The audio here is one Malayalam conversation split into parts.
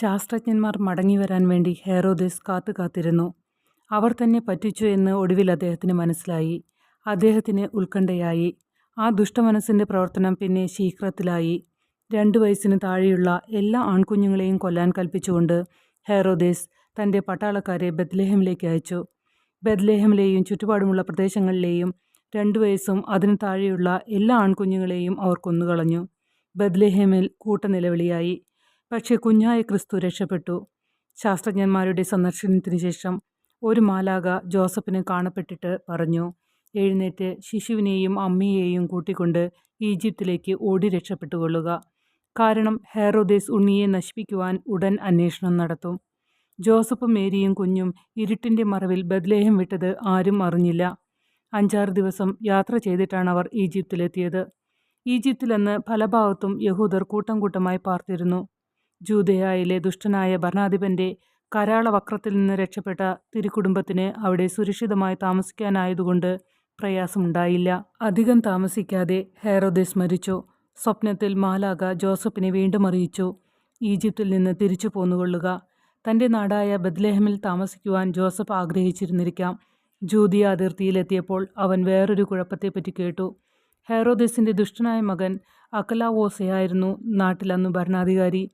ശാസ്ത്രജ്ഞന്മാർ മടങ്ങി വരാൻ വേണ്ടി ഹെറോദിസ് കാത്തു കാത്തിരുന്നു. അവർ തന്നെ പറ്റിച്ചു എന്ന് ഒടുവിൽ അദ്ദേഹത്തിന് മനസ്സിലായി. അദ്ദേഹത്തിന് ഉത്കണ്ഠയായി. ആ ദുഷ്ടമനസ്സിന്റെ പ്രവർത്തനം പിന്നെ ശീഘ്രത്തിലായി. രണ്ടു വയസ്സിന് താഴെയുള്ള എല്ലാ ആൺകുഞ്ഞുങ്ങളെയും കൊല്ലാൻ കൽപ്പിച്ചുകൊണ്ട് ഹെറോദേസ് തന്റെ പട്ടാളക്കാരെ ബദ്ലേഹമിലേക്ക് അയച്ചു. ബദ്ലേഹമിലെയും ചുറ്റുപാടുമുള്ള പ്രദേശങ്ങളിലെയും രണ്ടു വയസ്സും അതിന് താഴെയുള്ള എല്ലാ ആൺകുഞ്ഞുങ്ങളെയും അവർ കൊന്നുകളഞ്ഞു. ബദ്ലേഹമിൽ കൂട്ടനിലവിളിയായി. പക്ഷേ കുഞ്ഞായ ക്രിസ്തു രക്ഷപ്പെട്ടു. ശാസ്ത്രജ്ഞന്മാരുടെ സന്ദർശനത്തിന് ശേഷം ഒരു മാലാക ജോസഫിന് കാണപ്പെട്ടിട്ട് പറഞ്ഞു, എഴുന്നേറ്റ് ശിശുവിനെയും അമ്മയെയും കൂട്ടിക്കൊണ്ട് ഈജിപ്തിലേക്ക് ഓടി രക്ഷപ്പെട്ടുകൊള്ളുക. കാരണം ഹെറോദേസ് ഉണ്ണിയെ നശിപ്പിക്കുവാൻ ഉടൻ അന്വേഷണം നടത്തും. ജോസഫും മേരിയും കുഞ്ഞും ഇരുട്ടിന്റെ മറവിൽ ബദ്ലേഹം വിട്ടത് ആരും അറിഞ്ഞില്ല. അഞ്ചാറ് ദിവസം യാത്ര ചെയ്തിട്ടാണ് അവർ ഈജിപ്തിലെത്തിയത്. ഈജിപ്തിലെന്ന് പല ഭാഗത്തും യഹൂദർ കൂട്ടം കൂട്ടമായി പാർത്തിരുന്നു. ജൂദയായിലെ ദുഷ്ടനായ ഭരണാധിപന്റെ കരാളവക്രത്തിൽ നിന്ന് രക്ഷപ്പെട്ട തിരുക്കുടുംബത്തിന് അവിടെ സുരക്ഷിതമായി താമസിക്കാനായതുകൊണ്ട് പ്രയാസമുണ്ടായില്ല. അധികം താമസിക്കാതെ ഹേറോദേസ് മരിച്ചു. സ്വപ്നത്തിൽ മാലാഖ ജോസഫിനെ വീണ്ടും അറിയിച്ചു, ഈജിപ്തിൽ നിന്ന് തിരിച്ചു പോന്നുകൊള്ളുക. തന്റെ നാടായ ബദ്ലേഹമിൽ താമസിക്കുവാൻ ജോസഫ് ആഗ്രഹിച്ചിരുന്നിരിക്കാം. ജൂദയ അതിർത്തിയിലെത്തിയപ്പോൾ അവൻ വേറൊരു കുഴപ്പത്തെപ്പറ്റി കേട്ടു. ഹേറോദേസിന്റെ ദുഷ്ടനായ മകൻ അക്കലാവോസയായിരുന്നു നാട്ടിലന്ന് ഭരണാധികാരി.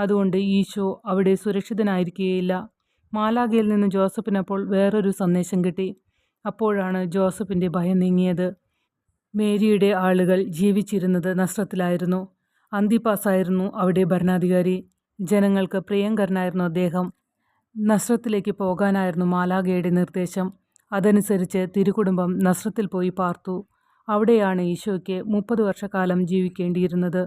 അതുകൊണ്ട് ഈശോ അവിടെ സുരക്ഷിതനായിരിക്കുകയില്ല. മാലാഖയിൽ നിന്ന് ജോസഫിനപ്പോൾ വേറൊരു സന്ദേശം കിട്ടി. അപ്പോഴാണ് ജോസഫിന്റെ ഭയം നീങ്ങിയത്. മേരിയുടെ ആളുകൾ ജീവിച്ചിരുന്നത് നസ്രത്തിലായിരുന്നു. അന്തിപ്പാസായിരുന്നു അവിടെ ഭരണാധികാരി. ജനങ്ങൾക്ക് പ്രിയങ്കരനായിരുന്നു അദ്ദേഹം. നസ്രത്തിലേക്ക് പോകാനായിരുന്നു മാലാഖയുടെ നിർദ്ദേശം. അതനുസരിച്ച് തിരുകുടുംബം നസ്രത്തിൽ പോയി പാർത്തു. അവിടെയാണ് ഈശോയ്ക്ക് മുപ്പത് വർഷക്കാലം ജീവിക്കേണ്ടിയിരുന്നത്.